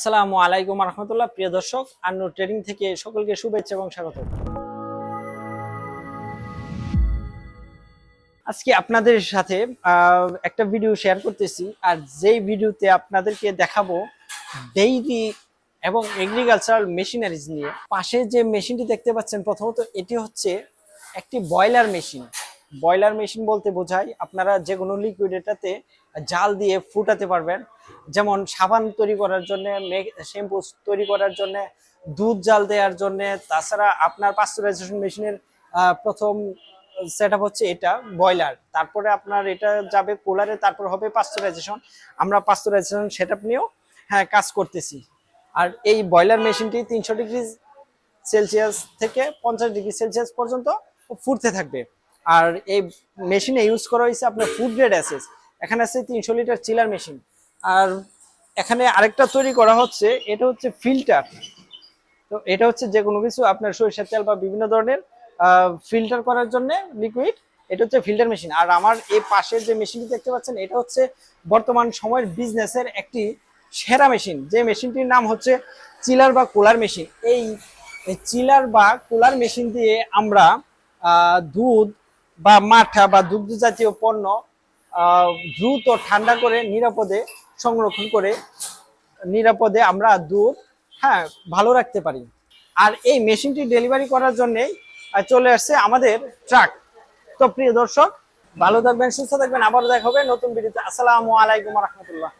আসসালামু আলাইকুম রহমতুল্লাহ প্রিয় দর্শক আন্নু ট্রেডিং থেকে সকলকে শুভেচ্ছা এবং স্বাগত। আজকে আপনাদের সাথে একটা ভিডিও শেয়ার করতেছি। আর যেই ভিডিওতে আপনাদেরকে দেখাবো ডেইরি এবং এগ্রিকালচারাল মেশিনারিজ নিয়ে। পাশে যে মেশিনটি দেখতে পাচ্ছেন, প্রথমত এটি হচ্ছে একটি বয়লার মেশিন বয়লার মেশিন বলতে বোঝায়, আপনারা যে কোনো লিকুইড এটাতে জাল দিয়ে ফুটাতে পারবেন। যেমন সাবান তৈরি করার জন্য শ্যাম্পু তৈরি করার জন্য, দুধ জাল দেওয়ার জন্য, তাছাড়া আপনার পাস্তুরাইজেশন মেশিনের প্রথম সেট হচ্ছে এটা বয়লার তারপরে আপনার এটা যাবে কুলারে তারপর হবে পাস্তুরাইজেশন আমরা পাস্তুরাইজেশন সেট আপ নিয়েও হ্যাঁ কাজ করতেছি। আর এই বয়লার মেশিনটি তিনশো ডিগ্রি সেলসিয়াস থেকে পঞ্চাশ ডিগ্রি সেলসিয়াস পর্যন্ত ফুটতে থাকবে। আর এই মেশিনে ইউজ করা হয়েছে আপনার ফুড গ্রেড অ্যাসেস এখানে আছে তিনশো লিটার চিলার মেশিন আর এখানে আরেকটা তৈরি করা হচ্ছে, এটা হচ্ছে ফিল্টার তো এটা হচ্ছে যে কোনো কিছু আপনার সরিষার তেল বা বিভিন্ন ধরনের ফিল্টার করার জন্য লিকুইড এটা হচ্ছে ফিল্টার মেশিন আর আমার এই পাশের যে মেশিনটি দেখতে পাচ্ছেন, এটা হচ্ছে বর্তমান সময়ের বিজনেসের একটি সেরা মেশিন যে মেশিনটির নাম হচ্ছে চিলার বা কুলার মেশিন এই চিলার বা কুলার মেশিন দিয়ে আমরা দুধ বা মাঠা বা দুগ্ধ জাতীয় পণ্য দ্রুত ঠান্ডা করে নিরাপদে সংরক্ষণ করে নিরাপদে আমরা দুধ হ্যাঁ ভালো রাখতে পারি। আর এই মেশিনটি ডেলিভারি করার জন্যে আহ, চলে আসছে আমাদের ট্রাক। তো প্রিয় দর্শক ভালো থাকবেন সুস্থ থাকবেন আবার দেখা হবে নতুন ভিডিওতে। আসসালামু আলাইকুম রহমতুল্লাহ।